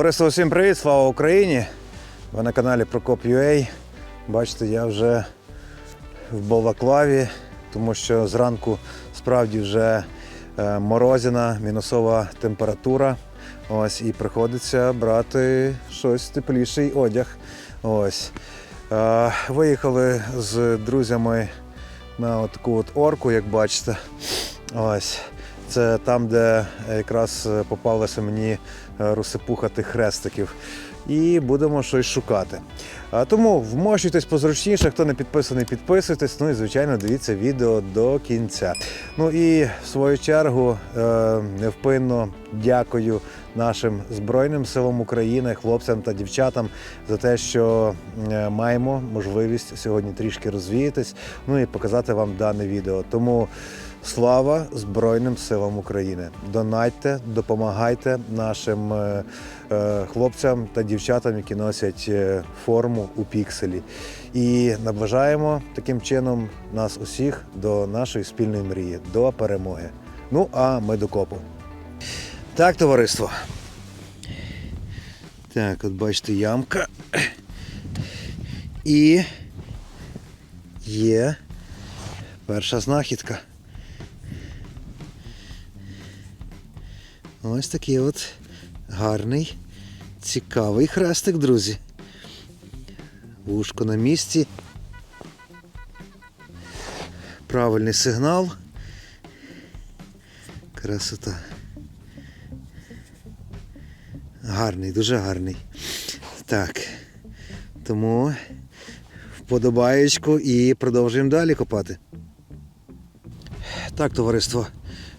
Товариство, всім привіт, слава Україні! Ви на каналі Прокоп.ua. Бачите, я вже в Балаклаві, тому що зранку справді вже е, морозина, мінусова температура. Ось, і приходиться брати щось тепліший одяг. Ось. Е, Виїхали з друзями на таку от орку, як бачите. Ось. Це там, де якраз попалося мені е, розсипуха тих хрестиків. І будемо щось шукати. А тому вмощуйтесь позручніше, хто не підписаний, підписуйтесь. Ну і звичайно, дивіться відео до кінця. Ну і в свою чергу е, невпинно дякую нашим Збройним силам України, хлопцям та дівчатам за те, що е, маємо можливість сьогодні трішки розвіятись, ну і показати вам дане відео. Тому слава Збройним силам України! Донатьте, допомагайте нашим е, е, хлопцям та дівчатам, які носять е, форму у пікселі. І наближаємо таким чином нас усіх до нашої спільної мрії, до перемоги. Ну а ми до копу. Так, товариство. Так, от бачите, ямка. І є перша знахідка. Ось такий от гарний, цікавий хрестик, друзі. Вушко на місці. Правильний сигнал. Красота. Гарний, дуже гарний. Так. Тому вподобаєчку і продовжуємо далі копати. Так, товариство,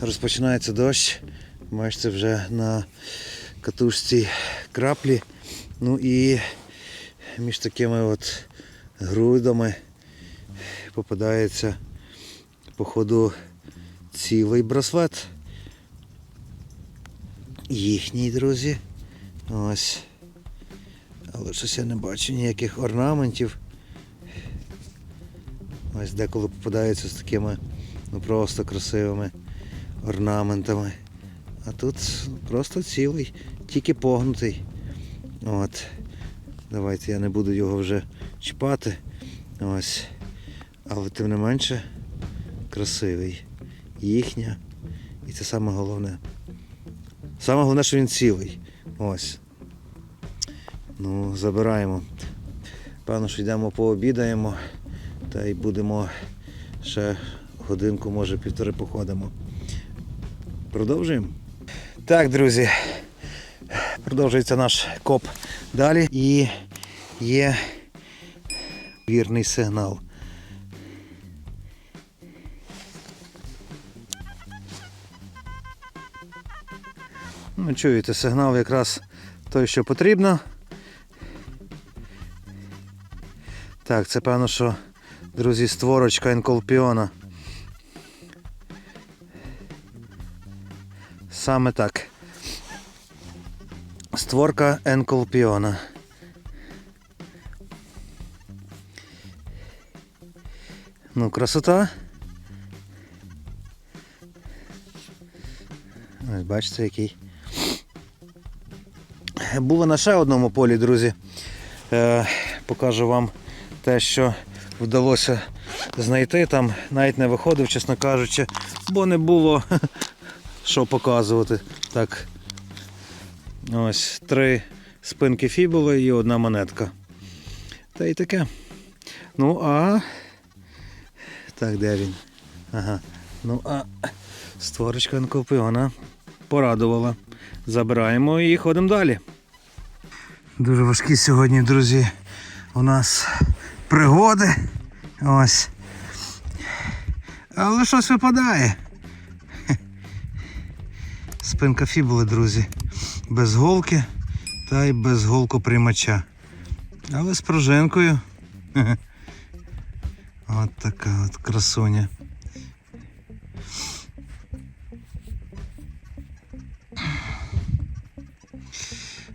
розпочинається дощ. Бачите, вже на катушці краплі. Ну і між такими от грудами попадається походу цілий браслет. Їхній, друзі. Ось. Але щось я не бачу ніяких орнаментів. Ось деколи попадаються з такими ну просто красивими орнаментами. А тут просто цілий, тільки погнутий. От. Давайте я не буду його вже чіпати. Ось. Але тим не менше красивий. Їхня. І це саме головне. Саме головне, що він цілий. Ось. Ну, забираємо. Певно, що йдемо пообідаємо та й будемо ще годинку, може півтори походимо. Продовжуємо? Так, друзі. Продовжується наш коп далі і є вірний сигнал. Ну, чуєте, сигнал якраз той, що потрібно. Так, це певно, що, друзі, створочка енколпіона. Саме так. Створка енколпіона. Ну, красота. Ось бачите, який. Було на ще одному полі, друзі. Е, покажу вам те, що вдалося знайти. Там навіть не виходив, чесно кажучи, бо не було що показувати. Так. Ось три спинки фібули і одна монетка. Та й таке. Ну а. Так, де він? Ага. Ну а створочка Енкопіона порадувала. Забираємо і ходимо далі. Дуже важкі сьогодні, друзі, у нас пригоди. Ось. Але щось випадає. Спинка фібули, друзі. Без голки та й без голкоприймача. Але з пружинкою. От така от красуня.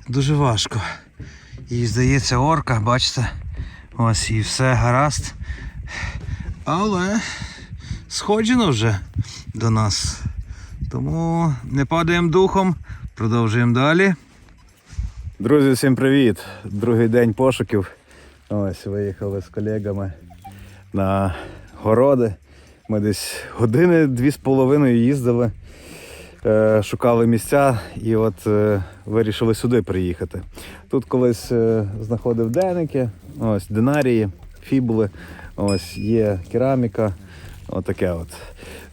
Дуже важко. І здається орка, бачите, ось і все гаразд. Але сходжено вже до нас. Тому не падаємо духом, продовжуємо далі. Друзі, всім привіт! Другий день пошуків. Ось виїхали з колегами на городи. Ми десь години дві з половиною їздили, е, шукали місця і от е, вирішили сюди приїхати. Тут колись е, знаходив деники, ось динарії, фібули, ось є кераміка. Отаке от.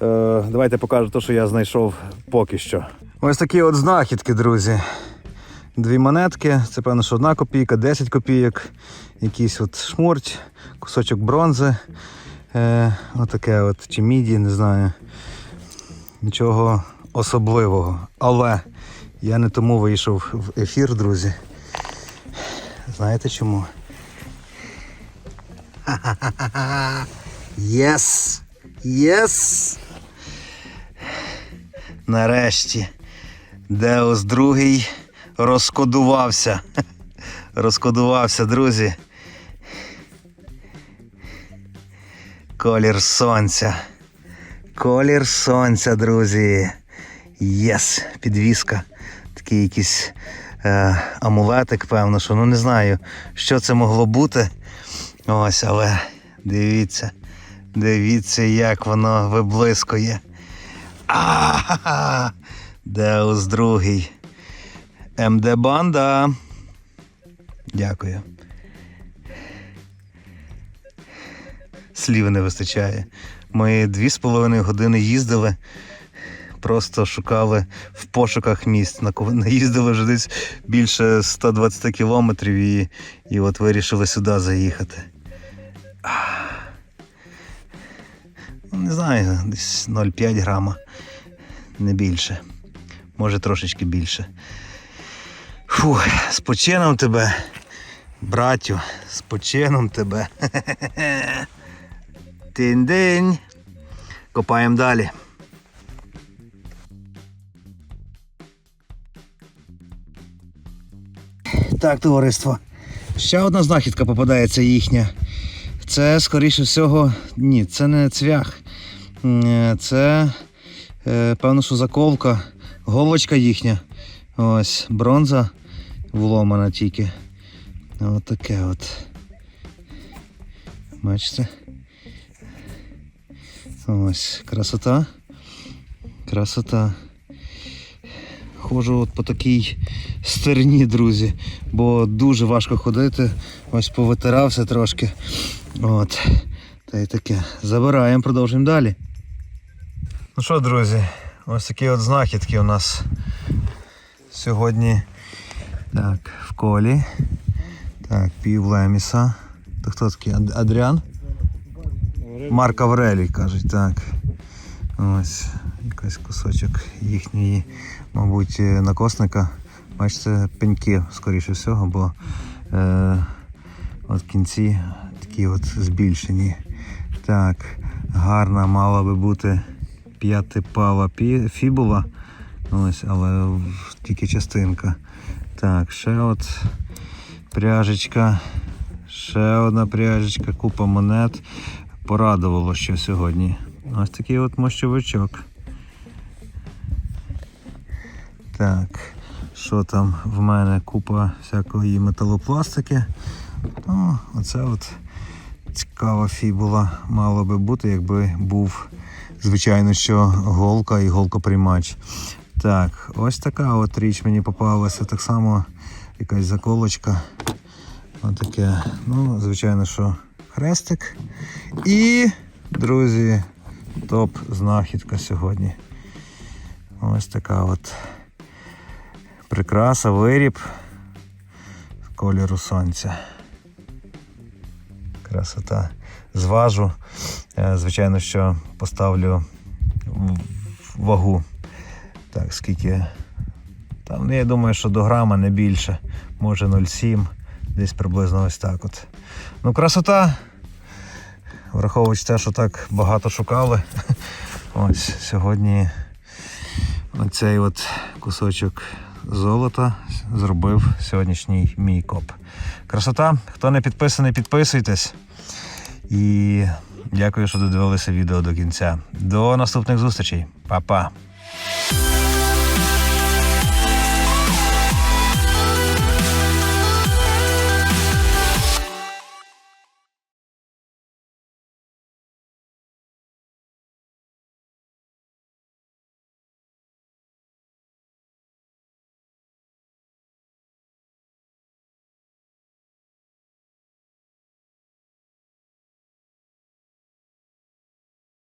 Е, давайте покажу те, що я знайшов поки що. Ось такі от знахідки, друзі. Дві монетки, це певно, що одна копійка, 10 копійок, якийсь от шмурть, кусочок бронзи. Е, отаке от, чи міді, не знаю. Нічого особливого. Але я не тому вийшов в ефір, друзі. Знаєте чому? Єс! Єс! Нарешті. Деус другий розкодувався. Розкодувався, друзі. Колір сонця. Колір сонця, друзі. Єс, підвіска. Такий якийсь е, амулетик, певно, що ну не знаю, що це могло бути. Ось, але дивіться, дивіться, як воно виблискує. А, Деус другий. МД Банда. Дякую. Слів не вистачає. Ми дві з половиною години їздили, просто шукали в пошуках місць. Наїздили вже десь більше 120 кілометрів і, і от вирішили сюди заїхати. Ну, Не знаю, десь 0,5 грама, не більше. Може трошечки більше. Фух, з почином тебе, братю, з почином тебе. Тинь-динь. Копаємо далі. Так, товариство. Ще одна знахідка попадається їхня. Це, скоріше всього, ні, це не цвях. Е, Це, е, певно, що заколка, голочка їхня. Ось, бронза вломана тільки. От таке от. Бачите? Ось, красота. Красота. Ходжу от по такій стерні, друзі, бо дуже важко ходити. Ось повитирався трошки. От. Та й таке. Забираємо, продовжуємо далі. Ну що, друзі, ось такі от знахідки у нас сьогодні. Так, в колі. Так, пів леміса. То хто такий? Адріан? Марк Аврелій, кажуть, так. Ось якийсь кусочок їхньої, мабуть, е, накосника. Бачите, пеньки, скоріше всього, бо е, от кінці такі от збільшені. Так, гарна мала би бути п'ятипала фібула. Ось, але тільки частинка. Так, ще от пряжечка. Ще одна пряжечка, купа монет. Порадувало, що сьогодні. Ось такий от мощовичок. Так, що там в мене? Купа всякої металопластики. Ну, оце от цікава фібула мала би бути, якби був, звичайно, що голка і голкоприймач. Так, ось така от річ мені попалася. Так само якась заколочка. Отаке. Ну, звичайно, що хрестик. І, друзі, топ знахідка сьогодні. Ось така от прикраса, виріб кольору сонця. Красота. Зважу. Е, Звичайно, що поставлю вагу. Так, скільки. Там, ну, я думаю, що до грама не більше. Може 0,7. Десь приблизно ось так от. Ну, красота. Враховуючи те, що так багато шукали. Ось сьогодні оцей от кусочок золота зробив сьогоднішній мій коп. Красота. Хто не підписаний, підписуйтесь. І дякую, що додивилися відео до кінця. До наступних зустрічей. Па-па.